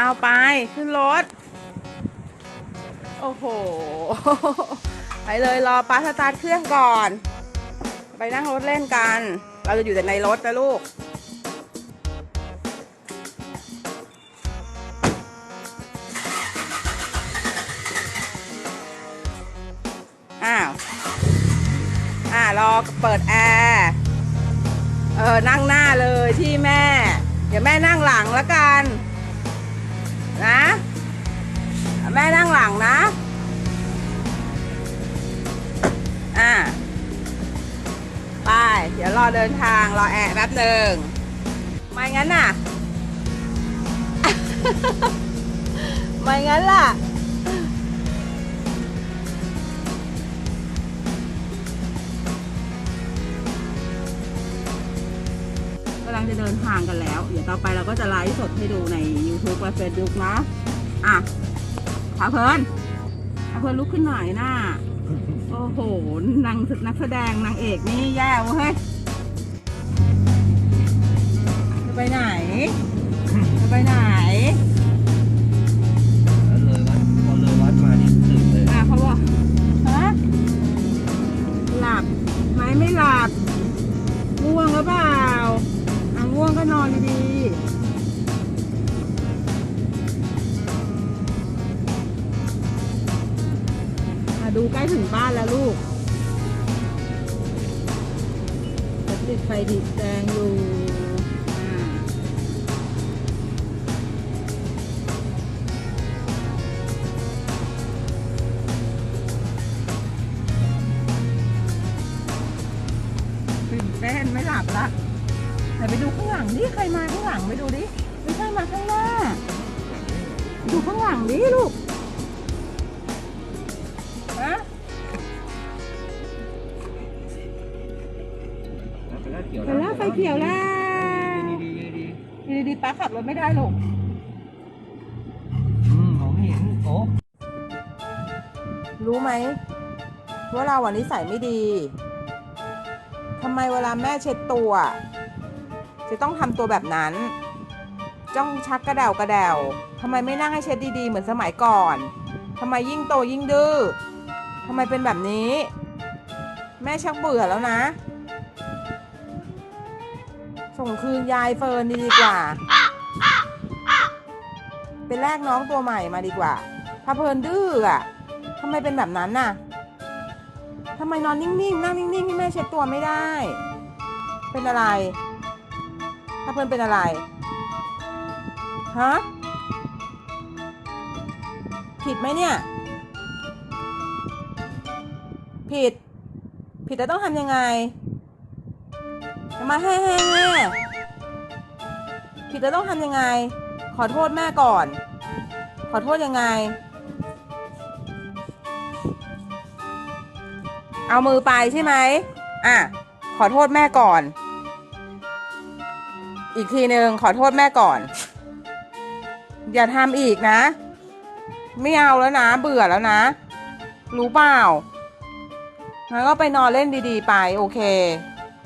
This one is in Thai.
เอาไปขึ้นรถ โอ้โห ไปเลยรอป้าสตาร์ทเครื่องก่อน ไปนั่งรถเล่นกัน เราจะอยู่แต่ในรถนะลูก อ้าว อ่ารอเปิดแอร์เออนั่งหน้าเลยที่แม่ เดี๋ยวแม่นั่งหลังแล้วกัน แม่นั่งหลังนะ อ่า ไป เดี๋ยวรอเดินทาง รอแอร์แป๊บหนึ่งไม่งั้นน่ะ ไม่งั้นล่ะ กำลังจะเดินทางกันแล้ว เดี๋ยวต่อไปเราก็จะไลฟ์สดให้ดูใน YouTube และ Facebook นะ อะ ขาเพลินขาเพลินลุกขึ้นหน่อยนะโอ้โหนางนักแสดงนางเอกนี่แย่เว้ยจะไปไหนจะไปไหนเลยวัดพอเลยวัดมานี่ตื่นเลยอะเขาบอกฮะหลับไหมไม่หลับง่วงหรือเปล่าอะง่วงก็นอนดีๆ ดูใกล้ถึงบ้านแล้วลูกจะติดไฟดิดแดงอยู่อ่าตื่นเต้นไม่หลับละไหนไปดูข้างหลังดิใครมาข้างหลังไปดูดิไม่ใช่มาข้างหน้า ดูข้างหลังดิลูก ไปแล้วไฟเขียวแล้วดีดีดีๆป้าขับรถไม่ได้ลูกอืมมองไม่เห็นโอ้รู้ไหมว่าเราวันนี้ใส่ไม่ดีทำไมเวลาแม่เช็ดตัว จะต้องทำตัวแบบนั้น จ้องชักกระเดวกระเดวทำไมไม่นั่งให้เช็ดดีๆ เหมือนสมัยก่อนทำไมยิ่งโตยิ่งดื้อทำไมเป็นแบบนี้ แม่ชักเบื่อแล้วนะ ส่งคืนยายเฟิร์นดีกว่า เป็นแรกน้องตัวใหม่มาดีกว่าถ้าเพลินดื้ออะทำไมเป็นแบบนั้นน่ะทำไมนอนนิ่งๆนั่งนิ่งๆให้แม่เช็ดตัวไม่ได้ เป็นอะไรถ้าเพลินเป็นอะไรฮะผิดไหมเนี่ย ผิด ผิดแล้วต้องทำยังไง มาแฮ่แฮ่แฮ่ผิดแล้วต้องทำยังไง ขอโทษแม่ก่อน ขอโทษยังไง เอามือไปใช่ไหมอะ ขอโทษแม่ก่อน อีกทีหนึ่งขอโทษแม่ก่อน อย่าทำอีกนะ ไม่เอาแล้วนะ เบื่อแล้วนะ รู้เปล่างั้นก็ไปนอนเล่นดีๆ ไป โอเค